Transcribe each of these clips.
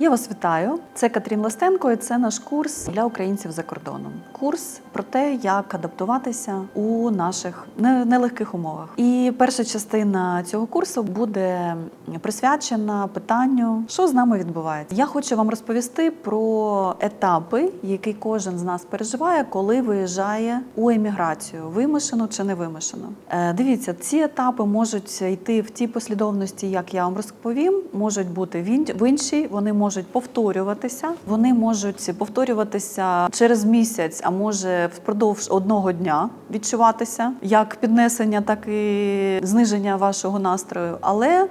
Я вас вітаю. Це Катрін Ластенко, і це наш курс для українців за кордоном. Курс про те, як адаптуватися у наших нелегких умовах. І перша частина цього курсу буде присвячена питанню, що з нами відбувається. Я хочу вам розповісти про етапи, які кожен з нас переживає, коли виїжджає у еміграцію, вимушено чи не вимушено. Е, Дивіться, ці етапи можуть йти в тій послідовності, як я вам розповім, можуть бути в ін- в іншій, вони можуть повторюватися. Вони можуть повторюватися через місяць, а може впродовж одного дня відчуватися як піднесення, так і зниження вашого настрою. Але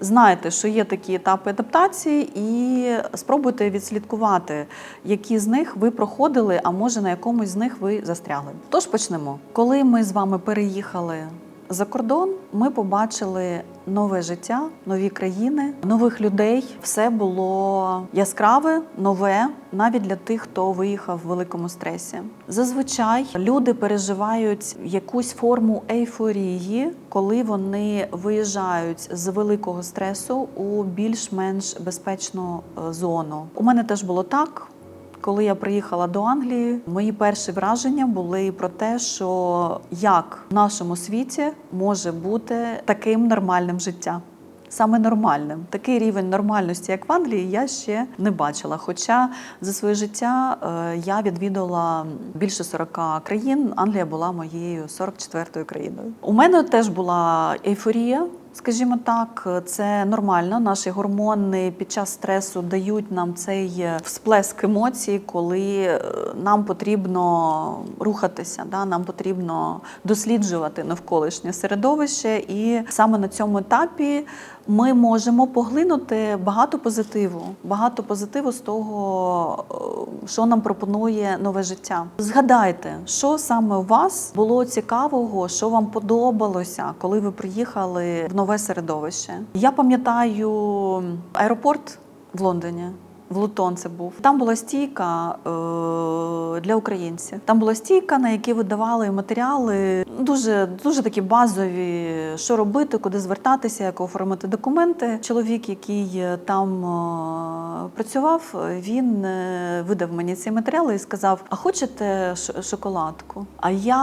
Знайте, що є такі етапи адаптації, і спробуйте відслідкувати, які з них ви проходили, а може на якомусь з них ви застрягли. Тож почнемо. Коли ми з вами переїхали за кордон, ми побачили нове життя, нові країни, нових людей. Все було яскраве, нове, навіть для тих, хто виїхав в великому стресі. Зазвичай люди переживають якусь форму ейфорії, коли вони виїжджають з великого стресу у більш-менш безпечну е, зону. У мене теж було так. Коли я приїхала до Англії, мої перші враження були про те, що як в нашому світі може бути таким нормальним життя. Саме нормальним. Такий рівень нормальності, як в Англії, я ще не бачила. Хоча за своє життя е, я відвідала більше 40 країн. Англія була моєю 44-ю країною. У мене теж була ейфорія. Скажімо так, це нормально. Наші гормони під час стресу дають нам цей е, всплеск емоцій, коли е, нам потрібно рухатися, да? нам потрібно досліджувати навколишнє середовище, і саме на цьому етапі ми можемо поглинути багато позитиву, багато позитиву з того, е, що нам пропонує нове життя. Згадайте, що саме у вас було цікавого, що вам подобалося, коли ви приїхали в нове середовище. Я пам'ятаю аеропорт в Лондоні. В Лутон це був. Там була стійка е, для українців. Там була стійка, на якій видавали матеріали, дуже дуже такі базові, що робити, куди звертатися, як оформити документи. Чоловік, який там е, працював, він е, видав мені ці матеріали і сказав: А хочете шоколадку? А я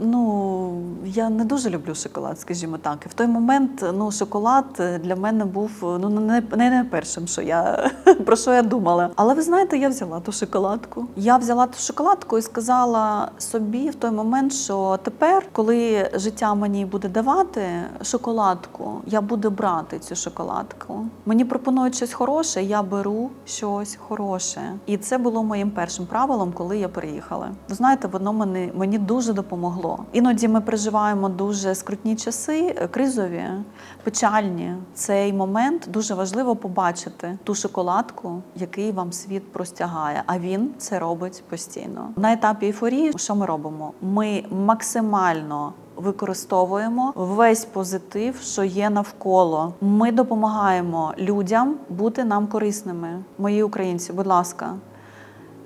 ну я не дуже люблю шоколад, скажімо так. І в той момент ну шоколад для мене був ну не, не, першим, що я про що я думала. Але ви знаєте, я взяла ту шоколадку. Я взяла ту шоколадку і сказала собі в той момент, що тепер, коли життя мені буде давати шоколадку, я буду брати цю шоколадку. Мені пропонують щось хороше, я беру щось хороше. І це було моїм першим правилом, коли я переїхала. Ви знаєте, воно мені, мені дуже допомогло. Іноді ми переживаємо дуже скрутні часи, е, кризові, печальні. Цей момент дуже важливо побачити ту шоколадку, який вам світ простягає. А він це робить постійно. На етапі ейфорії, що ми робимо? Ми максимально. Використовуємо весь позитив, що є навколо. Ми допомагаємо людям бути нам корисними. Мої українці, будь ласка,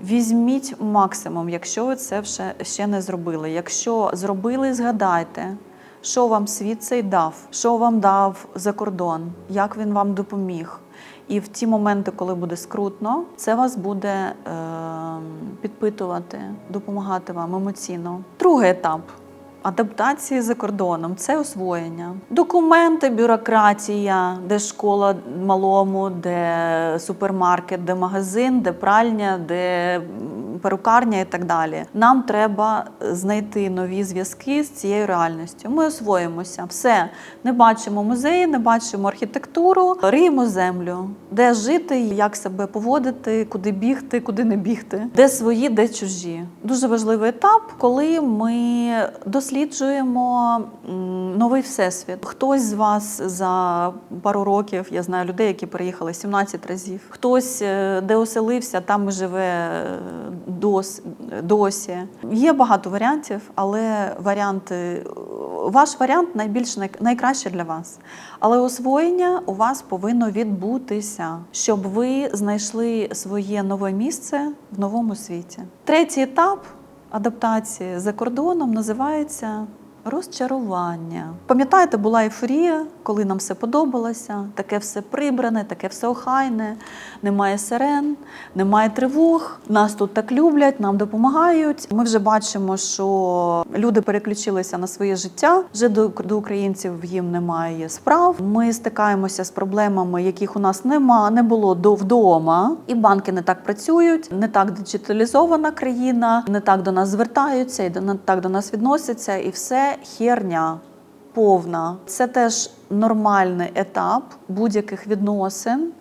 візьміть максимум, якщо ви це ще не зробили. Якщо зробили, згадайте, що вам світ цей дав, що вам дав за кордон, як він вам допоміг. І в ті моменти, коли буде скрутно, це вас буде е, підпитувати, допомагати вам емоційно. Другий етап. Адаптації за кордоном це освоєння. Документи, бюрократія, де школа малому, де супермаркет, де магазин, де пральня, де перукарня і так далі. Нам треба знайти нові зв'язки з цією реальністю. Ми освоїмося. Все не бачимо музеї, не бачимо архітектуру, риємо землю, де жити, як себе поводити, куди бігти, куди не бігти, де свої, де чужі. Дуже важливий етап, коли ми досліджуємо новий всесвіт. Хтось з вас за пару років, я знаю людей, які переїхали 17 разів. Хтось, е, де оселився, там живе е, дос, досі. Є багато варіантів, але варіанти. Ваш варіант найбільш най- найкраще для вас. Але освоєння у вас повинно відбутися, щоб ви знайшли своє нове місце в новому світі. Третій етап адаптації за кордоном називається розчарування. Пам'ятаєте, була ейфорія, коли нам все подобалося, таке все прибране, таке все охайне, немає сирен, немає тривог. Нас тут так люблять, нам допомагають. Ми вже бачимо, що люди переключилися на своє життя. Вже до, до українців їм немає справ. Ми стикаємося з проблемами, яких у нас нема, не було до вдома. І банки не так працюють, не так диджиталізована країна, не так до нас звертаються і не так до нас відносяться, і все херня. Повна. Це теж нормальний етап будь-яких відносин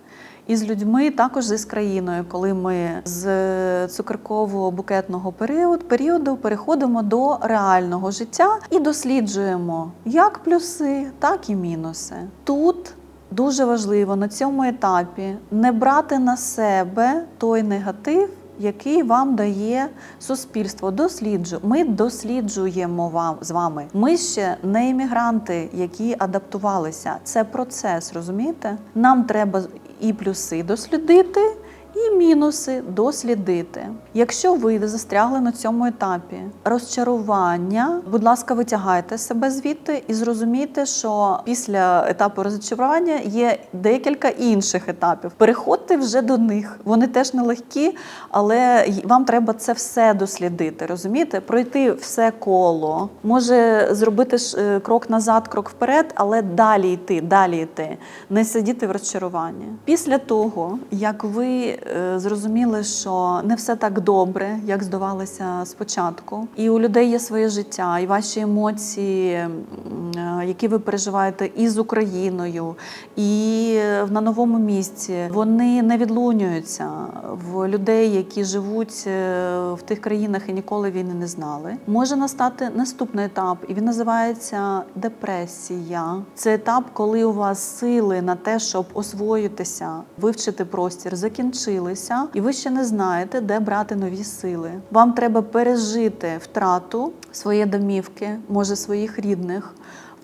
із людьми, також з країною, коли ми з цукерково-букетного періоду, періоду переходимо до реального життя і досліджуємо як плюси, так і мінуси. Тут дуже важливо на цьому етапі не брати на себе той негатив. Який вам дає суспільство? Досліджу. Ми досліджуємо вам з вами. Ми ще не іммігранти, які адаптувалися. Це процес, розумієте? Нам треба і плюси дослідити, і мінуси дослідити. Якщо ви застрягли на цьому етапі розчарування, будь ласка, витягайте себе звідти і зрозумійте, що після етапу розчарування є декілька інших етапів. Переходьте вже до них. Вони теж нелегкі, але вам треба це все дослідити. Розумієте? Пройти все коло. Може зробити е, крок назад, крок вперед, але далі йти, далі йти, не сидіти в розчаруванні. Після того, як ви зрозуміли, що не все так добре, як здавалося спочатку, і у людей є своє життя, і ваші емоції, е, які ви переживаєте і з Україною, і е, на новому місці, вони не відлунюються в людей, які живуть е, в тих країнах і ніколи війни не знали. Може настати наступний етап, і він називається депресія. Це етап, коли у вас сили на те, щоб освоїтися, вивчити простір, закінчилися, і ви ще не знаєте, де брати нові сили. Вам треба пережити втрату своєї домівки, може своїх рідних.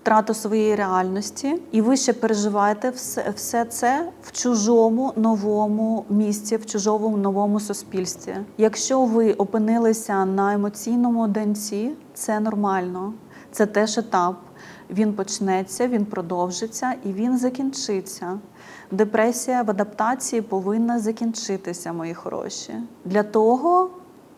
Втрату своєї реальності, і ви ще переживаєте все, все це в чужому новому місці, в чужому новому суспільстві. Якщо ви опинилися на емоційному денці, це нормально. Це теж етап. Він почнеться, він продовжиться і він закінчиться. Депресія в адаптації повинна закінчитися, мої хороші. Для того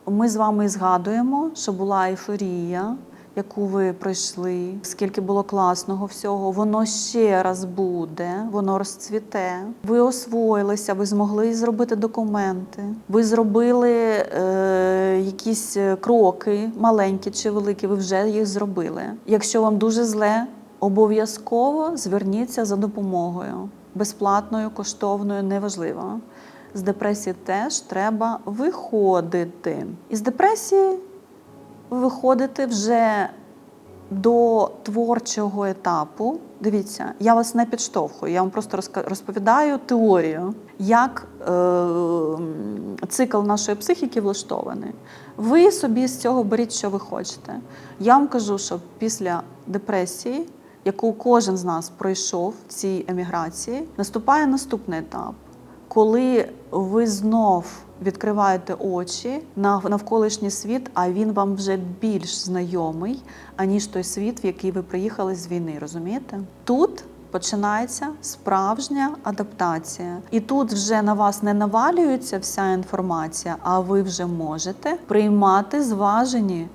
ми з вами згадуємо, що була ейфорія, яку ви пройшли, скільки було класного всього, воно ще раз буде, воно розцвіте. Ви освоїлися, ви змогли зробити документи, ви зробили е, якісь е, кроки, маленькі чи великі, ви вже їх зробили. Якщо вам дуже зле, обов'язково зверніться за допомогою. Безплатною, коштовною, неважливо. З депресії теж треба виходити. Із депресії виходити вже до творчого етапу. Дивіться, я вас не підштовхую, я вам просто розповідаю теорію, як е, цикл нашої психіки влаштований. Ви собі з цього беріть, що ви хочете. Я вам кажу, що після депресії, яку кожен з нас пройшов в цій еміграції, наступає наступний етап коли ви знов відкриваєте очі на навколишній світ, а він вам вже більш знайомий, аніж той світ, в який ви приїхали з війни, розумієте? Тут починається справжня адаптація. І тут вже на вас не навалюється вся інформація, а ви вже можете приймати зважені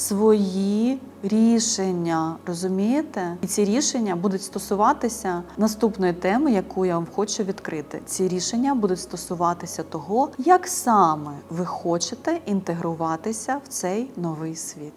свої рішення, розумієте? І ці рішення будуть стосуватися наступної теми, яку я вам хочу відкрити. Ці рішення будуть стосуватися того, як саме ви хочете інтегруватися в цей новий світ.